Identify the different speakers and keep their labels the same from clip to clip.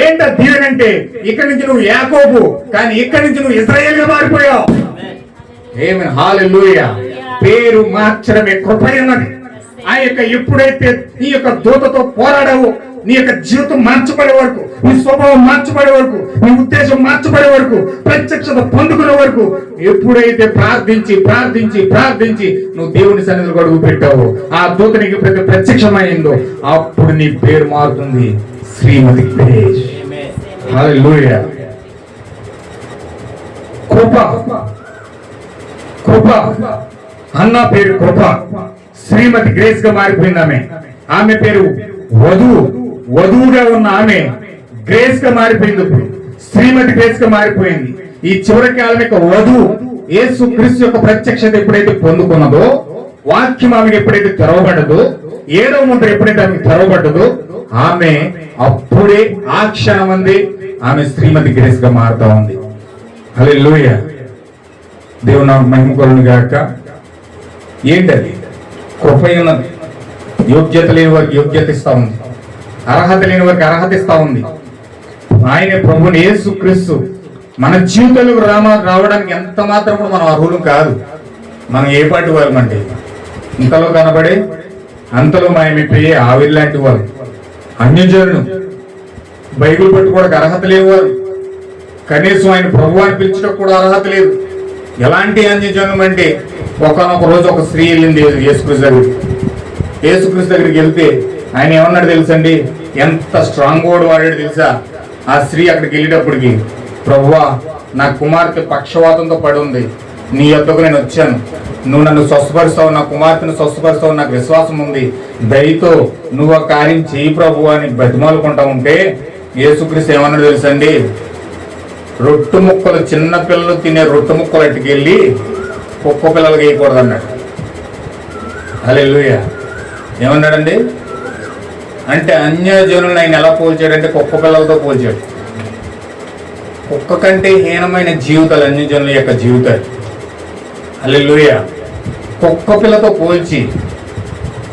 Speaker 1: ఏంట దీవెన అంటే ఇక్కడి నుంచి నువ్వు యాకోబు కానీ ఇక్కడి నుంచి నువ్వు ఇజ్రాయేల్గా మారిపోయావు. ఏమి హాలెలూయ పేరు మార్చడమే కృప ఉన్నది. ఆ యొక్క ఎప్పుడైతే నీ యొక్క దూతతో పోరాడావో నీ యొక్క జీవితం మార్చబడే వరకు నీ స్వభావం మార్చబడే వరకు నీ ఉద్దేశం మార్చబడే వరకు ప్రత్యక్షత పొందుకునే వరకు ఎప్పుడైతే ప్రార్థించి ప్రార్థించి ప్రార్థించి నువ్వు దేవుని సన్నిధిలో అడుగు పెట్టావో ఆ దూత నీకు ప్రతి ప్రత్యక్షమైందో అప్పుడు నీ పేరు మారుతుంది. శ్రీమతి గ్రేస్ హల్లెలూయా కృప. కృప. అన్న పేరు కృప. శ్రీమతి గ్రేస్గా మారిపోయింది ఆమె. ఆమె పేరు వధువు వధువుగా ఉన్న ఆమె గ్రేస్గా మారిపోయింది ఇప్పుడు. శ్రీమతి గ్రేస్గా మారిపోయింది. ఈ చివరి కాలం యొక్క వధువు యేసు క్రీస్తు యొక్క ప్రత్యక్షత ఎప్పుడైతే పొందుకున్నదో వాక్యం ఆమెకి ఎప్పుడైతే తెరవబడ్డదో ఏడో ముందు ఎప్పుడైతే ఆమె తెరవబడ్డదో ఆమె అప్పుడే ఆ క్షణం అంది ఆమె శ్రీమతి గ్రేస్గా మారుతా ఉంది. హల్లెలూయా. దేవుడు నాకు మహిమ గాక. ఏంటది కృప ఉన్నది. యోగ్యత లేని వారికి యోగ్యత ఇస్తా ఉంది. అర్హత లేని వారికి అర్హత ఇస్తా ఉంది. ఆయనే ప్రభుని యేసు క్రీస్తు మన జీవితంలో రామ రావడానికి ఎంత మాత్రం కూడా మనం అర్హులు కాదు. మనం ఏ పాటి వాళ్ళమంటే ఇంతలో కనబడే అంతలో మాయమైపోయే ఆవిరి లాంటి వాళ్ళు అన్యజనులు. బైబిల్ పట్టుకోవడానికి అర్హత లేని వారు. కనీసం ఆయన ప్రభు అని పిలిచడం కూడా అర్హత లేదు. ఎలాంటి అన్యజనం అంటే ఒకనొక రోజు ఒక స్త్రీ వెళ్ళింది యేసుక్రీస్తు దగ్గరికి. యేసుక్రీస్తు దగ్గరికి వెళ్తే ఆయన ఏమన్నాడు తెలుసండి? ఎంత స్ట్రాంగ్ వర్డ్ వాడాడు తెలుసా? ఆ స్త్రీ అక్కడికి వెళ్ళేటప్పటికి ప్రభువా నా కుమార్తె పక్షవాతంతో పడి ఉంది. నీ యొక్కకు నేను వచ్చాను. నువ్వు నన్ను స్వస్థపరుస్తావు నా కుమార్తెను స్వస్థపరుస్తావు నాకు విశ్వాసం ఉంది. దయతో నువ్వు ఆ కార్యం చేయి ప్రభు అని బతిమాలుకుంటా ఉంటే యేసుక్రీస్తు ఏమన్నాడు తెలుసండి? రొట్టు ముక్కలు చిన్న పిల్లలు తినే రొట్టు ముక్కలు అట్టుకెళ్ళి కుక్క పిల్లలకి వేయకూడదు అన్నాడు అలే ఏమన్నాడండి? అంటే అన్యజనులను ఆయన ఎలా పోల్చాడంటే కుక్క పిల్లలతో పోల్చాడు. కుక్క కంటే హీనమైన జీవితాలు అన్యజనుల యొక్క జీవితాలు. అల్లెలుయ కుక్క పిల్లతో పోల్చి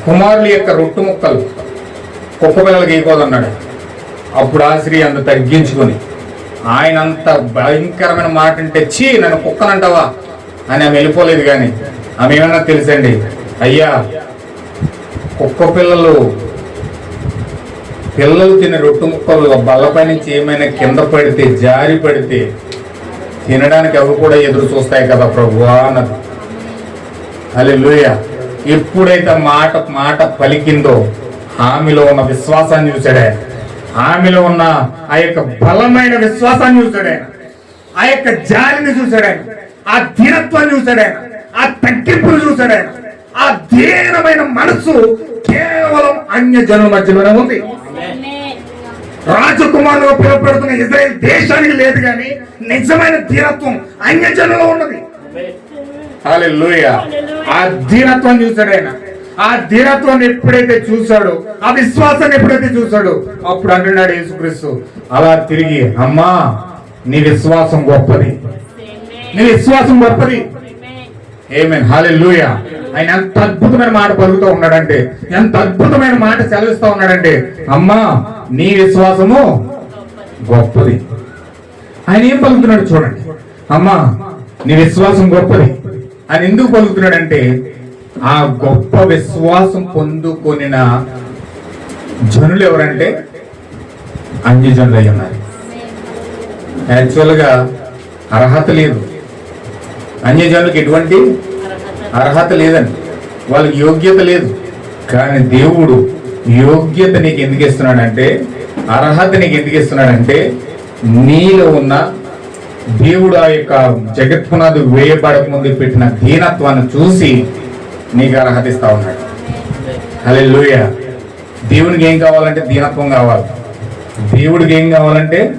Speaker 1: కుమారుల యొక్క రొట్టు ముక్కలు కుక్క పిల్లలకి వేయకూడదన్నాడు. అప్పుడు ఆశ్రీ అంత తగ్గించుకొని ఆయన అంత భయంకరమైన మాట అంటే చీ నన్ను కుక్కనంటావా? అని ఆమె వెళ్ళిపోలేదు కానీ ఆమె ఏమన్నా తెలుసండి? అయ్యా కుక్క పిల్లలు పిల్లలు తినే రొట్టు ముక్కలు బల్లపై నుంచి ఏమైనా కింద పడితే జారి పడితే తినడానికి అవి కూడా ఎదురు చూస్తాయి కదా ప్రభు అన్నది. అలే ఎప్పుడైతే మాట మాట పలికిందో ఆమెలో ఉన్న విశ్వాసాన్ని చూసాడే ఆమెలో ఉన్న ఆ యొక్క బలమైన విశ్వాసాన్ని చూశాడు. ఆ యొక్క జాలిని చూసాడే ఆ దీనత్వాన్ని చూసాడే ఆ తగ్గింపును చూసాడే ఆ దీనమైన మనసు కేవలం అన్య జనుల మధ్యలోనే ఉంది. రాజకుమారులుగా పిలువబడుతున్న ఇజ్రాయెల్ దేశానికి లేదు కానీ నిజమైన ధీరత్వం అన్యజనులో ఉన్నది. ఆ ధీరత్వం చూశాడు ఆయన. ఆ ధీరత్వాన్ని ఎప్పుడైతే చూశాడో ఆ విశ్వాసాన్ని ఎప్పుడైతే చూశాడో అప్పుడు అంటున్నాడు యేసుక్రీస్తు అలా తిరిగి అమ్మా నీ విశ్వాసం గొప్పది. నీ విశ్వాసం గొప్పది. ఏమేన్ హాలెలూయా ఆయన ఎంత అద్భుతమైన మాట పలుకుతూ ఉన్నాడంటే ఎంత అద్భుతమైన మాట సెలవిస్తూ ఉన్నాడంటే అమ్మా నీ విశ్వాసము గొప్పది. ఆయన ఏం పలుకుతున్నాడు చూడండి. అమ్మా నీ విశ్వాసం గొప్పది. ఆయన ఎందుకు పలుకుతున్నాడంటే ఆ గొప్ప విశ్వాసం పొందుకొనిన జనులు ఎవరంటే అన్యజనులు అయి ఉన్నారు. యాక్చువల్గా అర్హత లేదు. అన్యజనులకు ఎటువంటి అర్హత లేదండి. వాళ్ళకి యోగ్యత లేదు. కానీ దేవుడు యోగ్యత నీకు ఎందుకు ఇస్తున్నాడంటే అర్హత నీకు ఎందుకు ఇస్తున్నాడంటే నీలో ఉన్న దేవుడు ఆ యొక్క జగత్పునాది వేయబడక ముందు పెట్టిన దీనత్వాన్ని చూసి నీకు అర్హత ఇస్తా ఉన్నాడు. అలే దేవునికి ఏం కావాలంటే దీనత్వం కావాలి. దేవుడికి ఏం కావాలంటే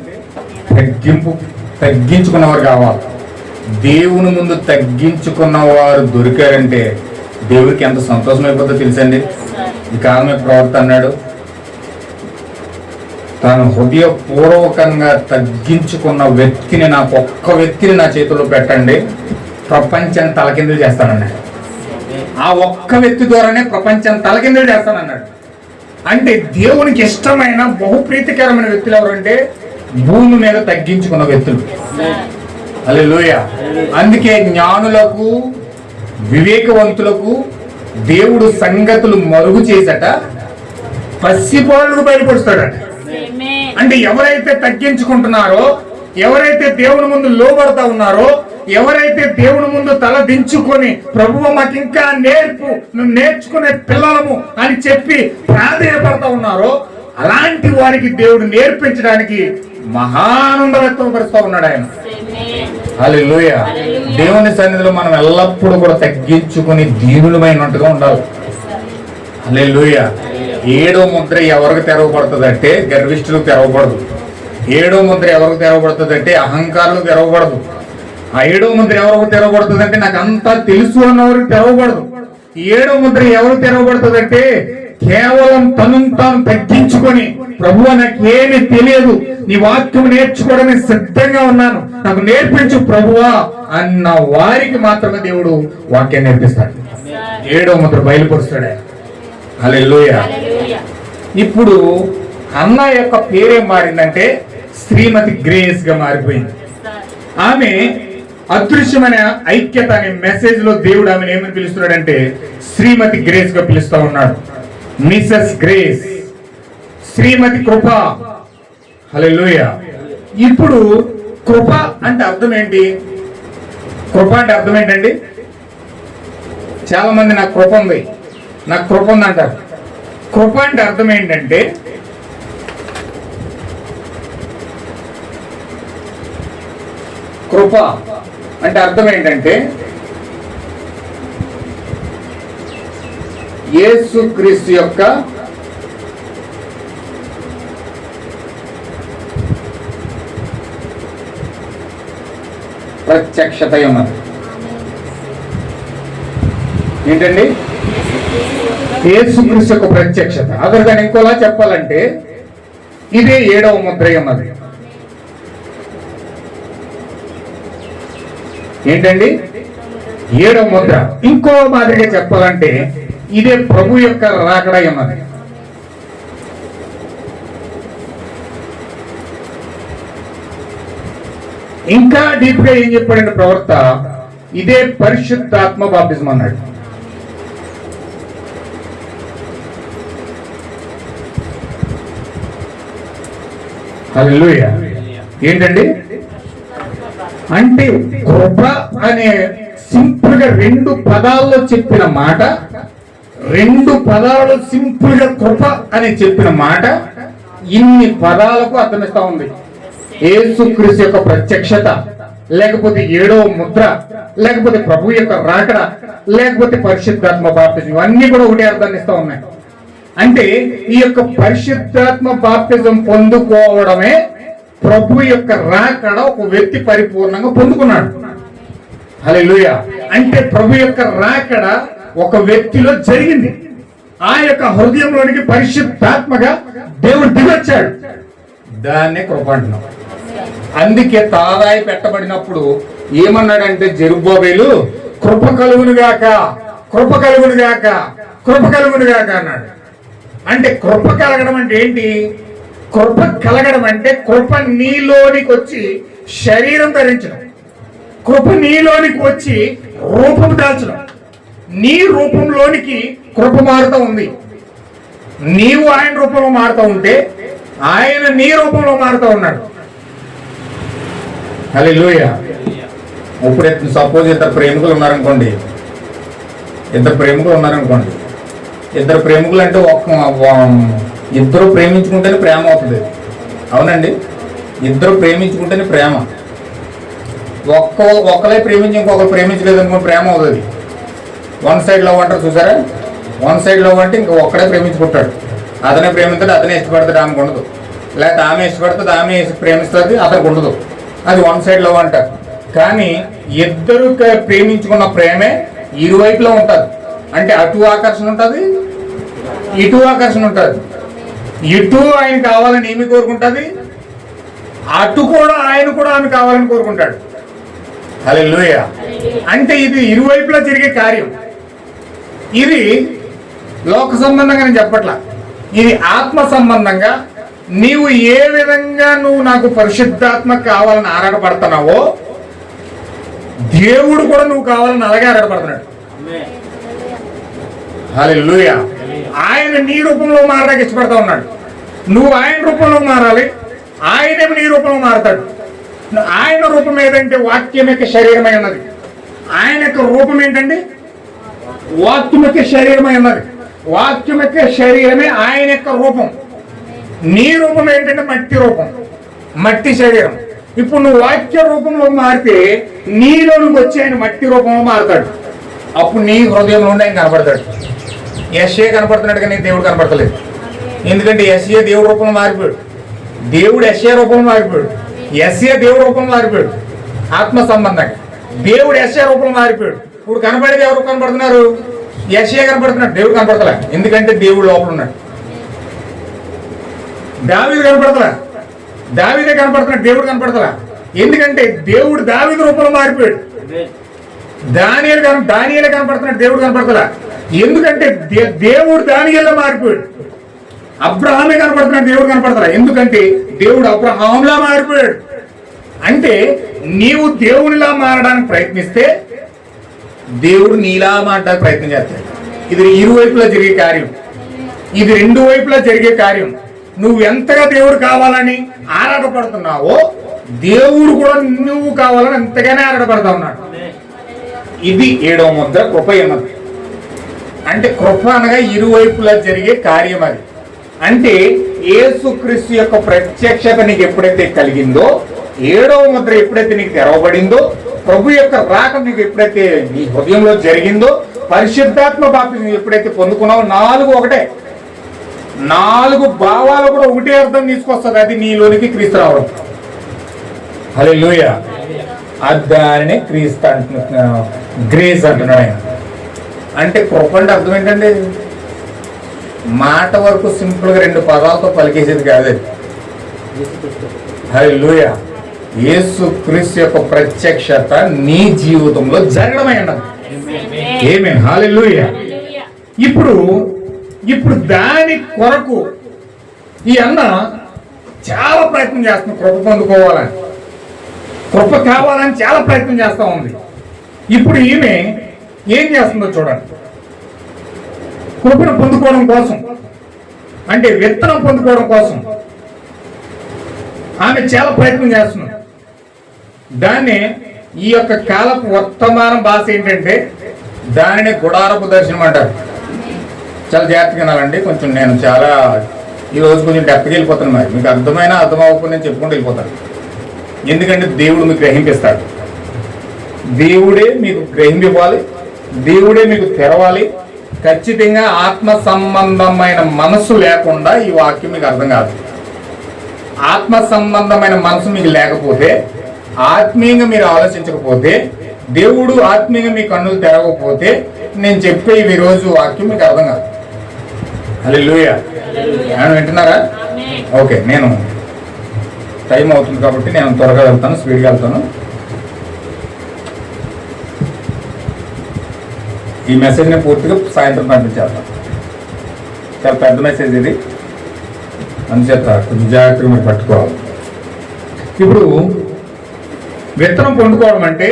Speaker 1: తగ్గింపు తగ్గించుకున్నవారు కావాలి. దేవుని ముందు తగ్గించుకున్న వారు దొరికారంటే దేవుడికి ఎంత సంతోషం అయిపోతుందో తెలుసండి? ఈ ఆమె ప్రవర్త అన్నాడు తాను హృదయపూర్వకంగా తగ్గించుకున్న వ్యక్తిని నాకు ఒక్క వ్యక్తిని నా చేతిలో పెట్టండి ప్రపంచాన్ని తలకిందులు చేస్తానన్నాడు. ఆ ఒక్క వ్యక్తి ద్వారానే ప్రపంచాన్ని తలకిందులు చేస్తానన్నాడు. అంటే దేవునికి ఇష్టమైన బహుప్రీతికరమైన వ్యక్తులు ఎవరంటే భూమి మీద తగ్గించుకున్న వ్యక్తులు. అలే అందుకే జ్ఞానులకు వివేకవంతులకు దేవుడు సంగతులు మరుగు చేసట పసిపాళ్ళకు బయలుపరుస్తాడట. అంటే ఎవరైతే తగ్గించుకుంటున్నారో ఎవరైతే దేవుని ముందు లోబడతా ఉన్నారో ఎవరైతే దేవుని ముందు తల దించుకొని ప్రభువు మాకు ఇంకా నేర్పు నువ్వు నేర్చుకునే పిల్లలము అని చెప్పి ప్రాధేయపడతా ఉన్నారో అలాంటి వారికి దేవుడు నేర్పించడానికి మహానంద వ్యక్తపరుస్తూ ఉన్నాడు ఆయన. హల్లెలూయా. దేవుని సన్నిధిలో మనం ఎల్లప్పుడూ కూడా తగ్గించుకుని దీనులమైనట్టుగా ఉండాలి. హల్లెలూయా. ఏడో ముద్ర ఎవరికి తెరవబడుతుంది అంటే గర్విష్ఠులకు తెరవబడదు. ఏడో ముద్ర ఎవరికి తెరవబడుతుంది అంటే అహంకారులకు తెరవబడదు. ఆ ఏడో ముద్ర ఎవరికి తెరవబడుతుంది అంటే నాకు అంతా తెలుసు అన్నవారికి తెరవబడదు. ఏడో ముద్ర ఎవరు తెరవబడుతుంది అంటే కేవలం తను తాను తగ్గించుకొని ప్రభు నాకేమి తెలియదు. నీ వాక్యం నేర్చుకోవడానికి సిద్ధంగా ఉన్నాను. నాకు నేర్పించు ప్రభువా అన్న వారికి మాత్రమే దేవుడు వాక్యం నేర్పిస్తాడు. ఏడో ముద్ర బయలుకొస్తాడు అలే లోయ ఇప్పుడు అన్న యొక్క పేరేం మారిందంటే శ్రీమతి గ్రేస్గా మారిపోయింది. ఆమె అదృశ్యమైన ఐక్యత అనే మెసేజ్లో దేవుడు ఆమెను ఏమని పిలుస్తున్నాడంటే శ్రీమతి గ్రేస్గా పిలుస్తా ఉన్నాడు. మిసెస్ గ్రేస్ శ్రీమతి కృప హల్లెలూయా. ఇప్పుడు కృప అంటే అర్థం ఏంటి? కృప అంటే అర్థం ఏంటండి? చాలా మంది నాకు కృప ఉంది. నాకు కృప ఉంది అంటారు. కృప అంటే అర్థం ఏంటంటే కృప అంటే అర్థం ఏంటంటే యేసు క్రీస్తు యొక్క ప్రత్యక్షత ఉన్నది ఏంటండి? యేసుక్రీస్తు యొక్క ప్రత్యక్షత. అదర్ దాన్ని ఇంకోలా చెప్పాలంటే ఇదే ఏడవ ముద్ర ఉన్నది ఏంటండి? ఏడవ ముద్ర. ఇంకో మాదిరిగా చెప్పాలంటే ఇదే ప్రభు యొక్క రాకడ ఉన్నది ఇంకా డీప్గా ఏం చెప్పాడంటే ప్రవర్త ఇదే పరిశుద్ధాత్మ బాప్తిజం అన్నాడు. హల్లెలూయా. ఏంటండి? అంటే కృప అనే సింపుల్గా రెండు పదాల్లో చెప్పిన మాట రెండు పదాలు సింపుల్గా కృప అని చెప్పిన మాట ఇన్ని పదాలకు అర్థమిస్తా ఉంది. యేసుక్రీస్తు యొక్క ప్రత్యక్షత లేకపోతే ఏడవ ముద్ర లేకపోతే ప్రభు యొక్క రాకడ లేకపోతే పరిశుద్ధాత్మ బాప్తిజం ఇవన్నీ కూడా ఒకటే అర్థాన్ని ఇస్తా ఉన్నాయి. అంటే ఈ యొక్క పరిశుద్ధాత్మ బాప్తిజం పొందుకోవడమే ప్రభు యొక్క రాకడ ఒక వ్యక్తి పరిపూర్ణంగా పొందుకున్నాడు. హల్లెలూయా. అంటే ప్రభు యొక్క రాకడ ఒక వ్యక్తిలో జరిగింది. ఆ యొక్క హృదయంలోనికి పరిశుద్ధాత్మగా దేవుడు దిగొచ్చాడు. దాన్నే కృప అంటున్నాం అందుకే తాదాయి పెట్టబడినప్పుడు ఏమన్నాడంటే జరుబోబేలు కృప కలుగునుగాక కృప కలుగునుగాక కృప కలుగునుగాక అన్నాడు. అంటే కృప కలగడం అంటే ఏంటి? కృప కలగడం అంటే కృప నీలోనికి వచ్చి శరీరం ధరించడం. కృప నీలోనికి వచ్చి రూపం దాల్చడం. నీ రూపంలోనికి కృప మారుతూ ఉంది. నీవు ఆయన రూపంలో మారుతూ ఉంటే ఆయన నీ రూపంలో మారుతూ ఉన్నాడు. హలో లూయ ఇప్పుడు సపోజ్ ఇద్దరు ప్రేమికులు ఉన్నారనుకోండి. ఇద్దరు ప్రేమికులు ఉన్నారనుకోండి. ఇద్దరు ప్రేమికులు అంటే ఒక ఇద్దరు ప్రేమించుకుంటేనే ప్రేమ అవుతుంది. అవునండి. ఇద్దరు ప్రేమించుకుంటేనే ప్రేమ. ఒక్క ఒక్కలే ప్రేమించి ఇంకొకరు ప్రేమించలేదు అనుకో ప్రేమ అవుతుంది. వన్ సైడ్ లవ్ అంటారు చూసారా? వన్ సైడ్ లవ్ అంటే ఇంకా ఒక్కడే ప్రేమించుకుంటాడు. అతనే ప్రేమిస్తాడు అతనే ఇష్టపడతాడు ఆమెకు ఉండదు. లేకపోతే ఆమె ఇష్టపడుతుంది ఆమె ప్రేమిస్తుంది అతనికి ఉండదు. అది వన్ సైడ్ లవ్ అంటారు. కానీ ఇద్దరు ప్రేమించుకున్న ప్రేమే ఇరువైపులో ఉంటుంది. అంటే అటు ఆకర్షణ ఉంటుంది ఇటు ఆకర్షణ ఉంటుంది. ఇటు ఆయన కావాలని ఏమి కోరుకుంటుంది అటు కూడా ఆయన కూడా ఆమె కావాలని కోరుకుంటాడు. హల్లెలూయా. అంటే ఇది ఇరువైపులా జరిగే కార్యం. ఇది లోక సంబంధంగా నేను చెప్పట్లా. ఇది ఆత్మ సంబంధంగా నీవు ఏ విధంగా నువ్వు నాకు పరిశుద్ధాత్మ కావాలని ఆరాటపడుతున్నావో దేవుడు కూడా నువ్వు కావాలని అలాగే ఆరాటపడుతున్నాడు. హల్లెలూయా. ఆయన నీ రూపంలో మారడానికి ఇష్టపడతా ఉన్నాడు. నువ్వు ఆయన రూపంలో మారాలి ఆయనేమి నీ రూపంలో మారతాడు. ఆయన రూపం ఏదంటే వాక్యం యొక్క శరీరమై ఉన్నది. ఆయన యొక్క రూపం ఏంటండి? వాక్యం యొక్క శరీరమై ఉన్నది. వాక్యం యొక్క శరీరమే ఆయన యొక్క రూపం. నీ రూపం ఏంటంటే మట్టి రూపం మట్టి శరీరం. ఇప్పుడు నువ్వు వాక్య రూపంలో మారితే నీలోనికి వచ్చి ఆయన మట్టి రూపంలో మారుతాడు. అప్పుడు నీ హృదయంలో ఆయన కనపడతాడు. యశ్ఏ కనపడుతున్నాడు కానీ దేవుడు కనపడతలేదు. ఎందుకంటే ఎస్ఏ దేవుడి రూపంలో మారిపోయాడు. దేవుడు ఎస్ఏ రూపంలో మారిపోయాడు. ఎస్ఏ దేవుడి రూపంలో మారిపోయాడు. ఆత్మ సంబంధంగా. దేవుడు ఎస్ఏ రూపంలో మారిపోయాడు. ఇప్పుడు కనపడేది ఎవరు కనపడుతున్నారు? ఎస్ఏ కనపడుతున్నాడు. దేవుడు కనపడతలే. ఎందుకంటే దేవుడు లోపల ఉన్నాడు. దావీదు కనపడతలా? దావీదే కనపడుతున్నాడు దేవుడు కనపడతలా? ఎందుకంటే దేవుడు దావీదు రూపంలో మారిపోయాడు. దానియలు కన దానియలు కనపడుతున్నాడు దేవుడు కనపడతలా? ఎందుకంటే దేవుడు దానియల్లో మారిపోయాడు. అబ్రహామే కనపడుతున్నాడు దేవుడు కనపడతలా? ఎందుకంటే దేవుడు అబ్రహాంలా మారిపోయాడు. అంటే నీవు దేవునిలా మారడానికి ప్రయత్నిస్తే దేవుడు నీలా మారడానికి ప్రయత్నం చేస్తాడు. ఇది ఇరువైపులా జరిగే కార్యం. ఇది రెండు వైపులా జరిగే కార్యం. నువ్వు ఎంతగా దేవుడు కావాలని ఆరాటపడుతున్నావో దేవుడు కూడా నువ్వు కావాలని ఎంతగానే ఆరాటపడతా ఉన్నాడు. ఇది ఏడవ ముద్ర కృప అన్నది అంటే కృప అనగా ఇరువైపులా జరిగే కార్యం అది. అంటే ఏసుక్రీస్తు యొక్క ప్రత్యక్షత నీకు ఎప్పుడైతే కలిగిందో ఏడవ ముద్ర ఎప్పుడైతే నీకు తెరవబడిందో ప్రభు యొక్క రాక నీకు ఎప్పుడైతే నీ హృదయంలో జరిగిందో పరిశుద్ధాత్మ బాప్తిజం ఎప్పుడైతే పొందుకున్నావో నాలుగు ఒకటే. నాలుగు భావాలు కూడా ఒకటే అర్థం తీసుకొస్తుంది. అది నీలోనికి క్రీస్తు రావడం. హలో లూయ దానినే క్రీస్తు అంటున్నా గ్రేస్ అంటున్నాడు ఆయన. అంటే కృప అంటే అర్థం ఏంటండి? మాట వరకు సింపుల్గా రెండు పదాలతో పలికేసేది కాదు. అది హలో లూయ యేసు క్రీస్తు యొక్క ప్రత్యక్షత నీ జీవితంలో జరగడమై ఉన్నది ఏమే హాలెలూయా ఇప్పుడు ఇప్పుడు దాని కొరకు ఈ అన్న చాలా ప్రయత్నం చేస్తుంది కృప పొందుకోవాలని. కృప కావాలని చాలా ప్రయత్నం చేస్తూ ఉంది. ఇప్పుడు ఈమె ఏం చేస్తుందో చూడండి. కృపను పొందుకోవడం కోసం అంటే విత్తనం పొందుకోవడం కోసం ఆమె చాలా ప్రయత్నం చేస్తుంది. దాన్ని ఈ యొక్క కాలపు వర్తమానం భాష ఏంటంటే దానిని గుడారపు దర్శనం అంటారు. చాలా జాగ్రత్తగా వినాలండి. కొంచెం నేను చాలా ఈ రోజు కొంచెం డెప్త్కి వెళ్ళిపోతాను మరి. మీకు అర్థమైనా అర్థం అవ్వకుండా నేను చెప్పుకుంటూ వెళ్ళిపోతాను. ఎందుకంటే దేవుడు మీకు గ్రహింపిస్తాడు. దేవుడే మీకు గ్రహింపివ్వాలి. దేవుడే మీకు తెరవాలి. ఖచ్చితంగా ఆత్మ సంబంధమైన మనసు లేకుండా ఈ వాక్యం మీకు అర్థం కాదు. ఆత్మ సంబంధమైన మనసు మీకు లేకపోతే ఆత్మీయంగా మీరు ఆలోచించకపోతే దేవుడు ఆత్మీయంగా మీ కన్నులు తెరవకపోతే నేను చెప్పే ఈ రోజు వాక్యం మీకు అర్థం కాదు. అల్లు లూయ వింటున్నారా? ఓకే నేను టైం అవుతుంది కాబట్టి నేను త్వరగా వెళ్తాను స్పీడ్గా వెళ్తాను. ఈ మెసేజ్ని పూర్తిగా సాయంత్రం పంపించేస్తాను. చాలా పెద్ద మెసేజ్ ఇది. అందుచేత కొంచెం జాగ్రత్తగా మీరు పట్టుకోవాలి. ఇప్పుడు విత్తనం పండుకోవడం అంటే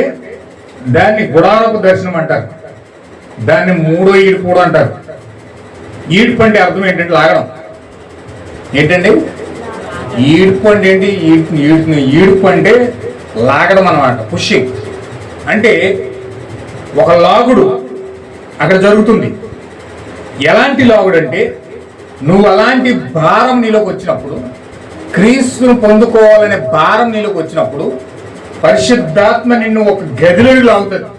Speaker 1: దాన్ని గుడారపు దర్శనం అంటారు. దాన్ని మూడో ఈడుపుడు అంటారు. ఈడ్పు అంటే అర్థం ఏంటంటే లాగడం. ఏంటండి? ఈడ్పు అంటే ఏంటి ఈడ్పు ఈడ్పు అంటే లాగడం అనమాట పుషింగ్ అంటే ఒక లాగుడు అక్కడ జరుగుతుంది. ఎలాంటి లాగుడు అంటే నువ్వు అలాంటి భారం నీలోకి వచ్చినప్పుడు క్రీస్తును పొందుకోవాలనే భారం నీలోకి వచ్చినప్పుడు పరిశుద్ధాత్మ నిన్ను ఒక గదిలోని లాగుతుంది.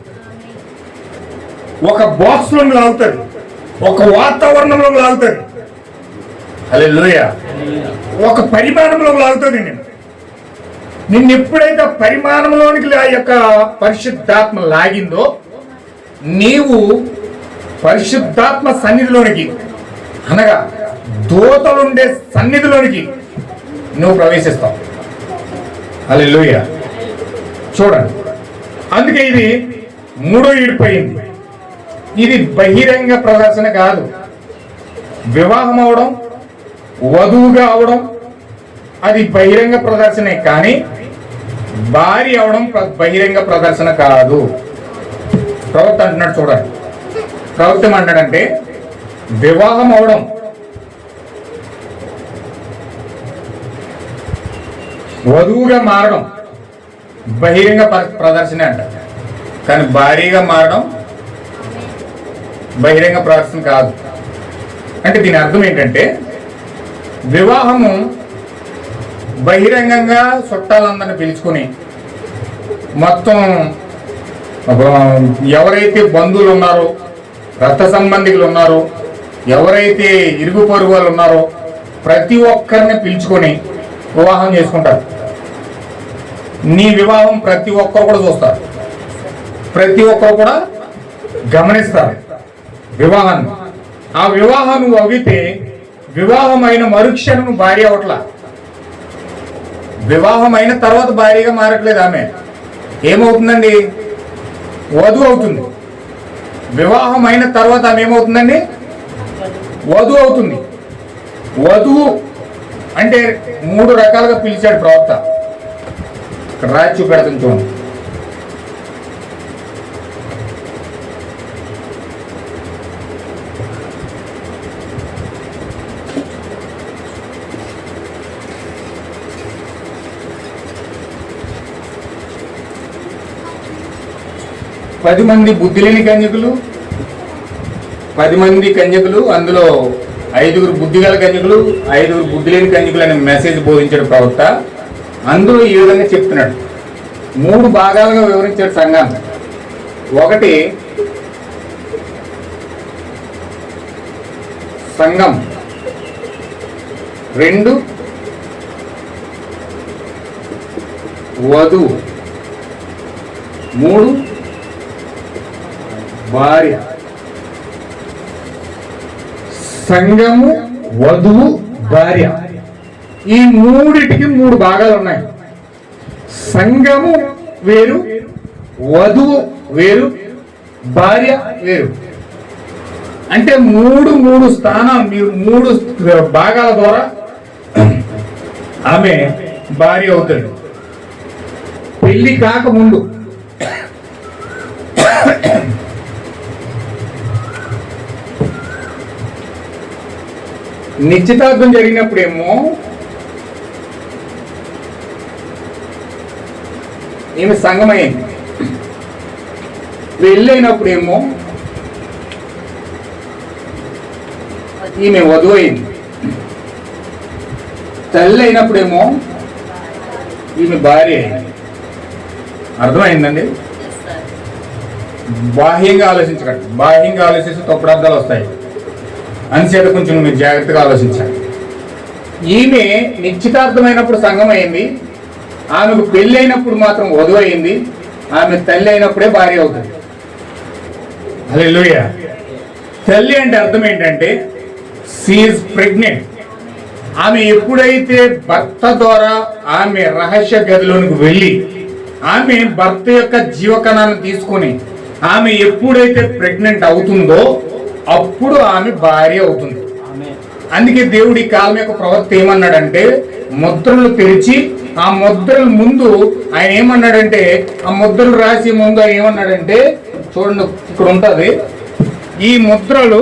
Speaker 1: ఒక బాక్స్లోని లాగుతుంది. ఒక వాతావరణంలో లాగుతుంది హల్లెలూయా. ఒక పరిమాణంలో లాగుతుంది నేను నిన్ను ఎప్పుడైతే ఆ పరిమాణంలోనికి ఆ యొక్క పరిశుద్ధాత్మ లాగిందో నీవు పరిశుద్ధాత్మ సన్నిధిలోనికి అనగా దూతలుండే సన్నిధిలోనికి నువ్వు ప్రవేశిస్తావు. హల్లెలూయ. చూడండి. అందుకే ఇది మూడో ఇడిపోయింది ఇది బహిరంగ ప్రదర్శన కాదు. వివాహం అవడం వధువుగా అవడం అది బహిరంగ ప్రదర్శనే కానీ భార్య అవడం ప్ర- బహిరంగ ప్రదర్శన కాదు. ప్రవక్త అంటున్నాడు చూడండి. ప్రవక్త ఏమంటాడంటే వివాహం అవడం. వధువుగా మారడం బహిరంగ ప్ర- ప్రదర్శనే అంట. కానీ భారీగా మారడం బహిరంగ ప్రదర్శన కాదు. అంటే దీని అర్థం ఏంటంటే వివాహము బహిరంగంగా చుట్టాలందరిని పిలుచుకుని మొత్తం ఎవరైతే బంధువులు ఉన్నారో రక్త సంబంధికులు ఉన్నారో ఎవరైతే ఇరుగు పొరుగు వాళ్ళు ఉన్నారో ప్రతి ఒక్కరిని పిలుచుకొని వివాహం చేసుకుంటారు. నీ వివాహం ప్రతి ఒక్కరు కూడా చూస్తారు. ప్రతి ఒక్కరు కూడా గమనిస్తారు. వివాహం ఆ వివాహం నువ్వు అవితే వివాహమైన అయిన మరుక్షణం నువ్వు భార్య అవట్ల. వివాహం అయిన తర్వాత భార్యగా మారట్లేదు ఆమె. ఏమవుతుందండి? వధువు అవుతుంది. వివాహం అయిన తర్వాత ఆమె ఏమవుతుందండి? వధువు అవుతుంది. వధువు అంటే మూడు రకాలుగా పిలిచాడు ప్రవక్త. ఇక్కడ చూపెడతాను చూడండి. పది మంది బుద్ధి లేని కన్యకులు పది మంది కన్యకులు అందులో ఐదుగురు బుద్ధిగల కన్యకులు ఐదుగురు బుద్ధిలేని కన్యకులు అనే మెసేజ్ బోధించాడు ప్రవక్త. అందులో ఈ విధంగా చెప్తున్నాడు. మూడు భాగాలుగా వివరించాడు సంఘాన్ని ఒకటి సంఘం. రెండు వధువు మూడు భార్య సంఘము వధువు భార్య. ఈ మూడిటికి మూడు భాగాలు ఉన్నాయి. సంఘము వేరు వధువు వేరు భార్య వేరు. అంటే మూడు మూడు స్థానం మీరు మూడు భాగాల ద్వారా ఆమె భార్య అవుతుంది పెళ్ళి కాకముందు నిశ్చితార్థం జరిగినప్పుడేమో ఈమె సంగమైంది పెళ్ళైనప్పుడేమో ఈమె వధువు అయింది తల్లి అయినప్పుడేమో ఈమె భార్య అయింది అర్థమైందండి బాహ్యంగా ఆలోచించకండి. బాహ్యంగా ఆలోచిస్తే తప్పుడార్థాలు వస్తాయి. అంచేత కొంచెం మీరు జాగ్రత్తగా ఆలోచించాలి ఈమె నిశ్చితార్థమైనప్పుడు సంఘం అయింది ఆమెకు పెళ్ళి అయినప్పుడు మాత్రం వధువు అయింది ఆమె తల్లి అయినప్పుడే భార్య అవుతుంది. హల్లెలూయా. తల్లి అంటే అర్థం ఏంటంటే సీజ్ ప్రెగ్నెంట్ ఆమె ఎప్పుడైతే భర్త ద్వారా ఆమె రహస్య గదిలోనికి వెళ్ళి ఆమె భర్త యొక్క జీవకణాన్ని తీసుకొని ఆమె ఎప్పుడైతే ప్రెగ్నెంట్ అవుతుందో అప్పుడు ఆమె భార్య అవుతుంది. అందుకే దేవుడి కాలం యొక్క ప్రవక్త ఏమన్నాడంటే ముద్రలు తెరిచి ఆ ముద్రల ముందు ఆయన ఏమన్నాడంటే ఆ ముద్రలు రాసి ముందు ఆయన ఏమన్నాడంటే చూడండి ఇక్కడ ఉంటది. ఈ ముద్రలు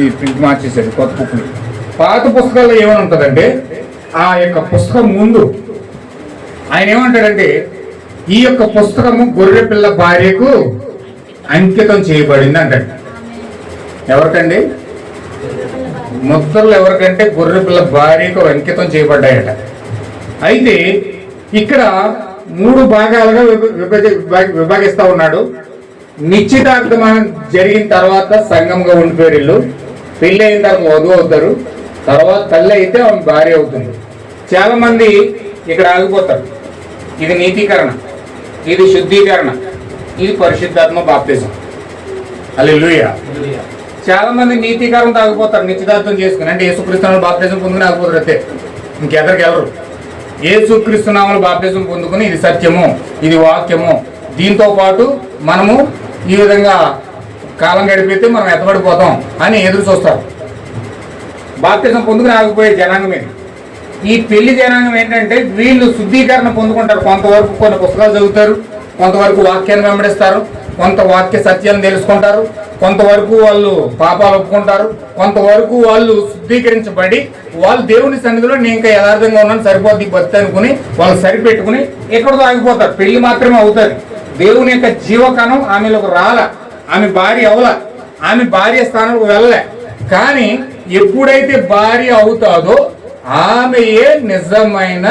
Speaker 1: ఈ ప్రింట్ మార్చేసాడు కొత్త బుక్లు పాత పుస్తకాల్లో ఏమని ఉంటుందంటే ఆ యొక్క పుస్తకం ముందు ఆయన ఏమంటాడంటే ఈ యొక్క పుస్తకము గొర్రె పిల్ల భార్యకు అంకితం చేయబడింది అంటాడు. ఎవరికండి? ముద్రలు ఎవరికంటే గొర్రె పిల్ల భార్యకు అంకితం చేయబడ్డాయట. అయితే ఇక్కడ మూడు భాగాలుగా విభ- విభజ- విభా- విభాగిస్తా ఉన్నాడు. నిశ్చితార్థం జరిగిన తర్వాత సంఘంగా ఉండిపోయారు పెళ్ళి అయిన తర్వాత వధువు అవుతారు. తర్వాత తల్లి అయితే ఆమె భార్య అవుతుంది. చాలా మంది ఇక్కడ ఆగిపోతారు. ఇది నీతీకరణ. ఇది శుద్ధీకరణ. ఇది పరిశుద్ధాత్మ బాప్తిజం. అల్లెలుయ చాలా మంది నీతికారం తాగిపోతారు. నిశ్చితార్థం చేసుకుని. అంటే యేసుక్రీస్తునామలు బాప్తిజం పొందుకుని ఆగిపోతారు అంతే. ఇంకెదరికి వెళ్ళరు. యేసుక్రీస్తునామలు బాప్తిజం పొందుకుని ఇది సత్యము ఇది వాక్యము. దీంతో పాటు మనము ఈ విధంగా కాలం గడిపితే మనం ఎత్తబడిపోతాం అని ఎదురు చూస్తారు. బాప్తిజం పొందుకుని ఆగిపోయే జనాంగం ఈ పెళ్ళి జనాంగం ఏంటంటే వీళ్ళు శుద్ధీకరణ పొందుకుంటారు. కొంతవరకు కొన్ని పుస్తకాలు చదువుతారు కొంతవరకు వాక్యాన్ని వెంబడిస్తారు కొంత వాక్య సత్యాన్ని తెలుసుకుంటారు కొంతవరకు వాళ్ళు పాపాలు ఒప్పుకుంటారు కొంతవరకు వాళ్ళు శుద్ధీకరించబడి వాళ్ళు దేవుని సన్నిధిలో నేను ఇంకా యథార్థంగా ఉన్నాను సరిపోద్ది బతి అనుకుని వాళ్ళు సరిపెట్టుకుని ఎక్కడితో ఆగిపోతారు. పెళ్ళి మాత్రమే అవుతుంది. దేవుని యొక్క జీవకణం ఆమెలోకి రాల. ఆమె భార్య అవల. ఆమె భార్య స్థానంలో వెళ్ళలే. కానీ ఎప్పుడైతే భార్య అవుతాదో ఆమెయే నిజమైన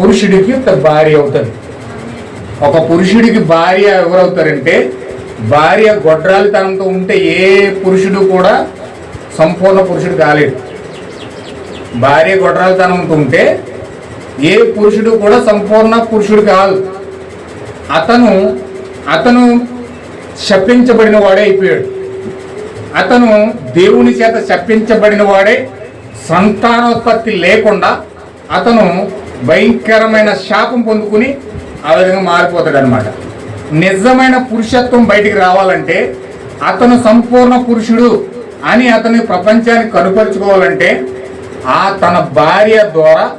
Speaker 1: పురుషుడికి భార్య అవుతుంది ఒక పురుషుడికి భార్య ఎవరవుతారంటే భార్య గొడ్రాలితనంతో ఉంటే ఏ పురుషుడు కూడా సంపూర్ణ పురుషుడు కాలేడు. భార్య గొడ్రాలితనంతో ఉంటే ఏ పురుషుడు కూడా సంపూర్ణ పురుషుడు కాదు. అతను అతను శపించబడిన వాడే అయిపోయాడు. అతను దేవుని చేత శపించబడిన వాడే సంతానోత్పత్తి లేకుండా అతను భయంకరమైన శాపం పొందుకుని ఆ విధంగా మారిపోతాడు అనమాట నిజమైన పురుషత్వం బయటికి రావాలంటే అతను సంపూర్ణ పురుషుడు అని అతని ప్రపంచాన్ని కనుపరుచుకోవాలంటే ఆ తన భార్య ద్వారా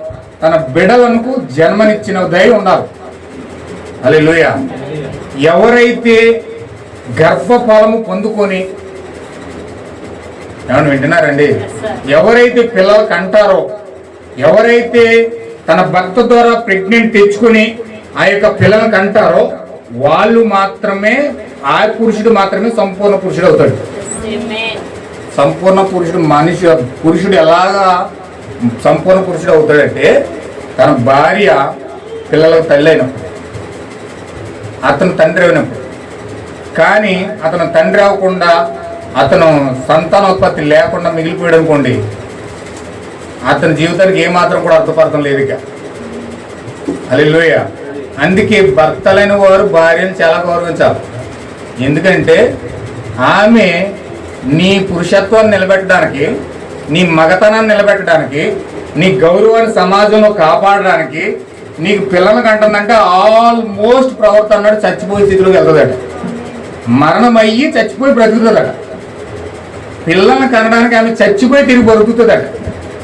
Speaker 1: తన బిడలకు జన్మనిచ్చిన దయ ఉండాలి. హల్లెలూయా. ఎవరైతే గర్భఫలము పొందుకొని ఏమన్నా వింటున్నారండి? ఎవరైతే పిల్లలు కంటారో ఎవరైతే తన భర్త ద్వారా ప్రెగ్నెంట్ తెచ్చుకుని ఆ యొక్క పిల్లలను కంటారో వాళ్ళు మాత్రమే ఆ పురుషుడు మాత్రమే సంపూర్ణ పురుషుడు అవుతాడు. సంపూర్ణ పురుషుడు మనిషి పురుషుడు ఎలాగా సంపూర్ణ పురుషుడు అవుతాడంటే తన భార్య పిల్లలకు తల్లి అయినప్పుడు అతను తండ్రి అయినప్పుడు కానీ అతను తండ్రి అవ్వకుండా అతను సంతానోత్పత్తి లేకుండా మిగిలిపోయాడు అనుకోండి అతని జీవితానికి ఏమాత్రం కూడా అర్థపడతం లేదు ఇక. అలెలుయ అందుకే భర్తలైన వారు భార్యను చాలా గౌరవించాలి. ఎందుకంటే ఆమె నీ పురుషత్వాన్ని నిలబెట్టడానికి నీ మగతనాన్ని నిలబెట్టడానికి నీ గౌరవాన్ని సమాజంలో కాపాడడానికి నీకు పిల్లలు కంటుందంటే ఆల్మోస్ట్ ప్రవర్తన అన్నాడు చచ్చిపోయే స్థితిలోకి వెళ్తుందట. మరణం అయ్యి చచ్చిపోయి బ్రతుకుతుందట. పిల్లల్ని కనడానికి ఆమె చచ్చిపోయి తిరిగి బ్రతుకుతుందట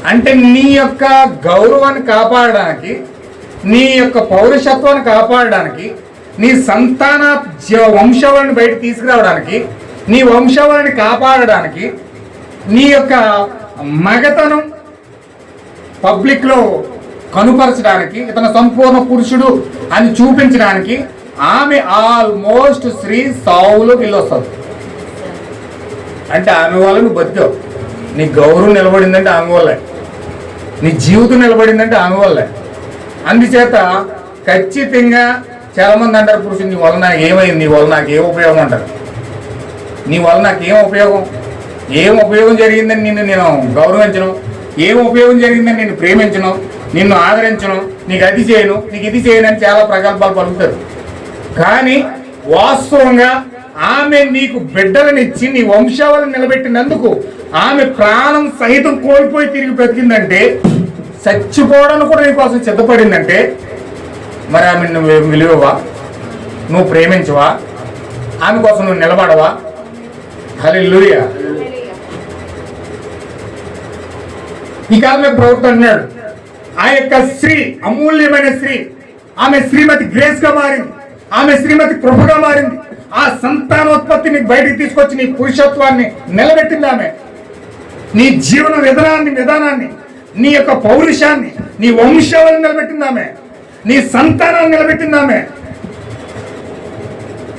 Speaker 1: అంటే నీ యొక్క గౌరవాన్ని కాపాడడానికి నీ యొక్క పౌరుషత్వాన్ని కాపాడడానికి నీ సంతాన జ- బయట తీసుకురావడానికి నీ వంశావళిని కాపాడడానికి నీ యొక్క మగతనం పబ్లిక్లో కనుపరచడానికి ఇతను సంపూర్ణ పురుషుడు అని చూపించడానికి ఆమె ఆల్మోస్ట్ శ్రీ సావులో వెళ్ళొస్తుంది అంటే ఆమె వల్ల నువ్వు బతికావు. నీ గౌరవం నిలబడిందంటే ఆమె వల్లే నీ జీవితం నిలబడిందంటే ఆమె వల్లే అందుచేత ఖచ్చితంగా చాలా మంది అంటారు పురుషుడు నీ వల్ల నాకు ఏమైంది? నీ వల్ల నాకు ఏం ఉపయోగం? అంటారు. నీ వల్ల నాకు ఏం ఉపయోగం? ఏం ఉపయోగం జరిగిందని నిన్ను నేను గౌరవించను? ఏం ఉపయోగం జరిగిందని నేను ప్రేమించను? నిన్ను ఆదరించను? నీకు అది చేయను నీకు ఇది చేయను అని చాలా ప్రకల్పాలు పలుకుతారు. కానీ వాస్తవంగా ఆమె నీకు బిడ్డలనిచ్చి నీ వంశాలను నిలబెట్టినందుకు ఆమె ప్రాణం సహితం కోల్పోయి తిరిగి బ్రతికిందంటే చచ్చిపోవడానికి కూడా నీకోసం సిద్ధపడిందంటే మరి ఆమె నువ్వు విలువవా? నువ్వు ప్రేమించవా? ఆమె కోసం నువ్వు నిలబడవా? హల్లెలూయా. ఇక ఆమె ప్రవక్త అన్నాడు ఆ యొక్క స్త్రీ అమూల్యమైన స్త్రీ ఆమె శ్రీమతి గ్రేస్గా మారింది. ఆమె శ్రీమతి కృపగా మారింది. ఆ సంతానోత్పత్తిని బయటికి తీసుకొచ్చి నీ పురుషత్వాన్ని నిలబెట్టింది ఆమె. నీ జీవన విధానాన్ని విధానాన్ని నీ యొక్క పౌరుషాన్ని నీ వంశాలను నిలబెట్టింది ఆమె. నీ సంతానాన్ని నిలబెట్టింది ఆమె.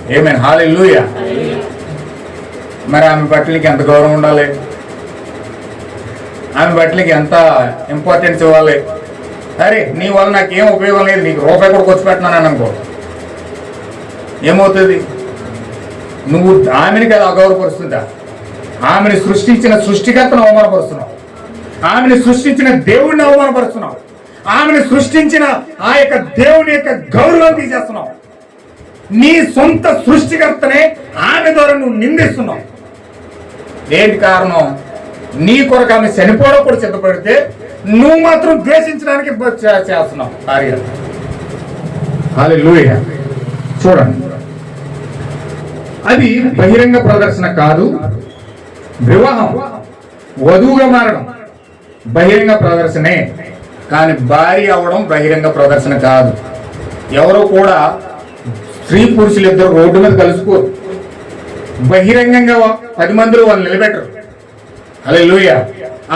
Speaker 1: ఏమేన్ హాలెలూయా మరి ఆమె బట్టలకి ఎంత గౌరవం ఉండాలి? ఆమె బట్టలకి ఎంత ఇంపార్టెన్స్ ఇవ్వాలి? అరే నీ వల్ల నాకు ఏం ఉపయోగం లేదు. నీకు రూపాయి కూడా ఖర్చు పెట్టినాను అనుకో. ఏమవుతుంది? నువ్వు ఆమెని కదా అగౌరవపరుస్తుందా? ఆమెను సృష్టించిన సృష్టికర్తను అవమానపరుస్తున్నావు. ఆమెను సృష్టించిన దేవుడిని అవమానపరుస్తున్నావు. ఆమెను సృష్టించిన ఆ యొక్క దేవుని యొక్క గౌరవం తీసేస్తున్నావు. నీ సొంత సృష్టికర్తనే ఆమె ద్వారా నువ్వు నిందిస్తున్నావు. ఏంటి కారణం? నీ కొరకు ఆమె చనిపోవడం కూడా సిద్ధపడితే నువ్వు మాత్రం ద్వేషించడానికి చేస్తున్నావు. కార్యాలు చూడండి. అది బహిరంగ ప్రదర్శన కాదు వివాహం వధువుగా మారడం బహిరంగ ప్రదర్శనే. కానీ భార్య అవడం బహిరంగ ప్రదర్శన కాదు. ఎవరు కూడా స్త్రీ పురుషులు ఇద్దరు రోడ్డు మీద కలుసుకోరు. బహిరంగంగా పది మందిలో వాళ్ళు నిలబెట్టరు. అదే లోయ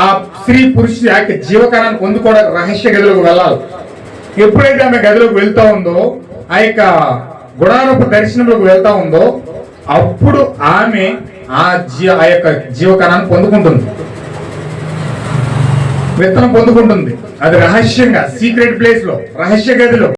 Speaker 1: ఆ స్త్రీ పురుషుడు యొక్క జీవకరాన్ని పొందుకోవడానికి రహస్య గదిలోకి వెళ్ళాలి. ఎప్పుడైతే ఆమె గదిలోకి వెళ్తా ఉందో ఆ యొక్క గుణారూప దర్శనంలోకి వెళ్తా ఉందో అప్పుడు ఆమె ఆ జీ ఆ యొక్క జీవకణాన్ని పొందుకుంటుంది. విత్తనం పొందుకుంటుంది. అది రహస్యంగా సీక్రెట్ ప్లేస్లో రహస్య గదిలో.